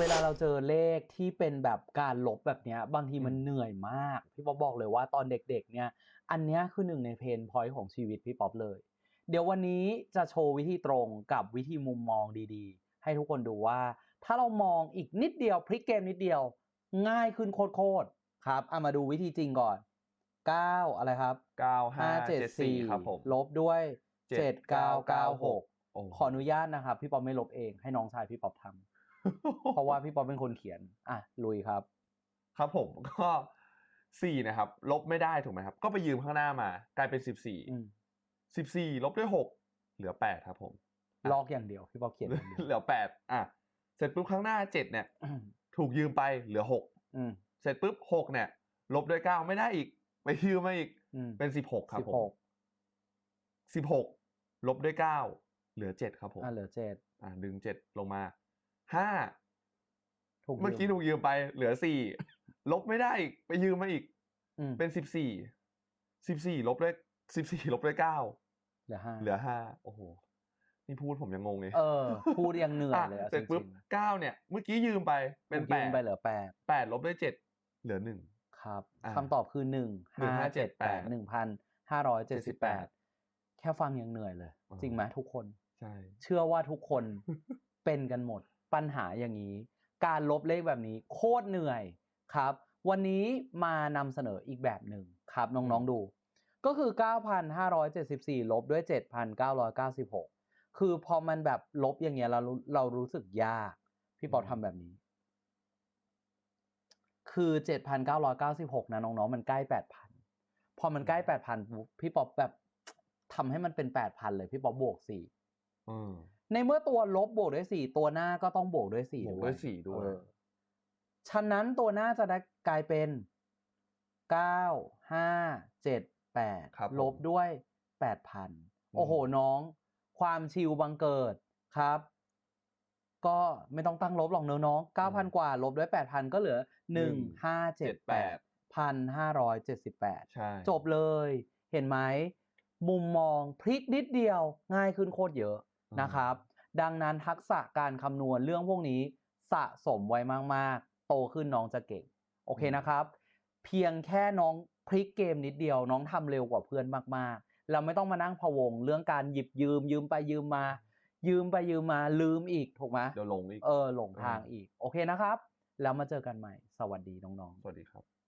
เวลาเราเจอเลขที่เป็นแบบการลบแบบเนี้ย บางทีมันอืมเหนื่อยมาก พี่ป๊อปบอกเลยว่าตอนเด็กๆ เนี่ย อันเนี้ยคือหนึ่งในเพนพอยต์ของชีวิตพี่ป๊อปเลย เดี๋ยววันนี้จะโชว์วิธีตรงกับวิธีมุมมองดีๆ ให้ทุกคนดูว่า ถ้าเรามองอีกนิดเดียวพลิกเกมนิดเดียว ง่ายขึ้นโคตรๆครับเอามาดูวิธีจริงก่อน 9 อะไรครับเก้าห้าเจ็ดสี่574ครับผมลบด้วย 7996 7996โอ้ขออนุญาตนะครับพี่ป๊อปไม่ลบเองให้น้องชายพี่ป๊อปทำ เพราะว่าพี่ป๊อปเป็นคนเขียน อะลุยครับ ครับผมก็สี่นะครับ ลบไม่ได้ถูกไหมครับ ก็ไปยืมข้างหน้ามา กลายเป็นสิบสี่อืมสิบสี่ลบด้วยหกเหลือแปดครับ ผมอะลอกอย่างเดียวพี่ป๊อปเขียนอย่างเดียวเหลือแปดอะเสร็จปุ๊บข้างหน้าเจ็ดเนี่ยอืมถูกยืมไปเหลือหกอืมเสร็จปุ๊บหกเนี่ย ลบด้วยเก้าไม่ได้อีก ไปยืมมาอีกอืมเป็นสิบหกครับสิบผหมกสิบหกลบด้วยเก้าเหลือเจ็ดครับผมอะเหลือเจ็ดอะดึงเจ็ดลงมา ห้าถูกเมื่อกี้ยืถูกยืมไปเหลือสี่ลบไม่ได้อีกไปยืมมาอีกอืมเป็นสิบสี่สิบสี่ลบด้วยสิบสี่ลบด้วยเก้าเหลือห้าเหลือห้าโอ้โหนี่พูดผมยังงงเลยเออพูดยังเหนื่อยเลยอะอะเสร็จปุ๊บจงเก้าเนี่ย เมื่อกี้ยืมไปๆเป็นถูกแปยืมดไปเหลือแปดแปดลบด้วยเจ็ดเหลือหนึ่งครับอะคำตอบคือหนึ่งห้าเจ็ดแปด1578หนึ่งพันห้าร้อยเจ็ดสิบแปดแค่ฟังยังเหนื่อยเลยอ๋อจริงไหมทุกคน ใช่ เชื่อว่าทุกคนเป็นกันหมด ปัญหาอย่างนี้ การลบเลขแบบนี้โคตรเหนื่อยครับ วันนี้มานำเสนออีกแบบหนึ่งครับน้องๆดู ก็คือ 9,574 ลบด้วย 7,996 คือพอมันแบบลบอย่างเงี้ยเราเรารู้สึกยาก พี่ปอทำแบบนี้ คือ 7,996 นะน้องๆ มันใกล้ 8,000 พอมันใกล้ 8,000 พี่ปอแบบทำให้มันเป็น 8,000 เลยพี่ปอบวก4 ในเมื่อตัวลบบวกด้วย4ตัวหน้าก็ต้องบวกด้วย4บวกด้วยสี่ด้วยเออฉะนั้นตัวหน้าจะได้กลายเป็น9 5 7ครับ8ลบด้วย8,000โอ้โหน้อง ความชิลบังเกิดครับ ก็ไม่ต้องตั้งลบหรอกเนอะน้อง9,000กว่า ลบด้วย8,000ก็เหลือ1 5 7 8 1,578ใช่จบเลย เห็นไหมมุมมองพลิกนิดเดียว ง่ายขึ้นโคตรเยอะ นะครับ ดังนั้นทักษะการคำนวณเรื่องพวกนี้สะสมไว้มาก ๆ โตขึ้นน้องจะเก่ง โอเคนะครับ เพียงแค่น้องพลิกเกมนิดเดียว น้องทำเร็วกว่าเพื่อนมาก ๆ เราไม่ต้องมานั่งพะวง เรื่องการหยิบยืมยืมไปยืมมา ยืมไปยืมมาลืมอีกถูกไหมเดี๋ยวลงอีก เออหลงทางอีก โอเคนะครับ แล้วมาเจอกันใหม่ สวัสดีน้องๆ สวัสดีครับ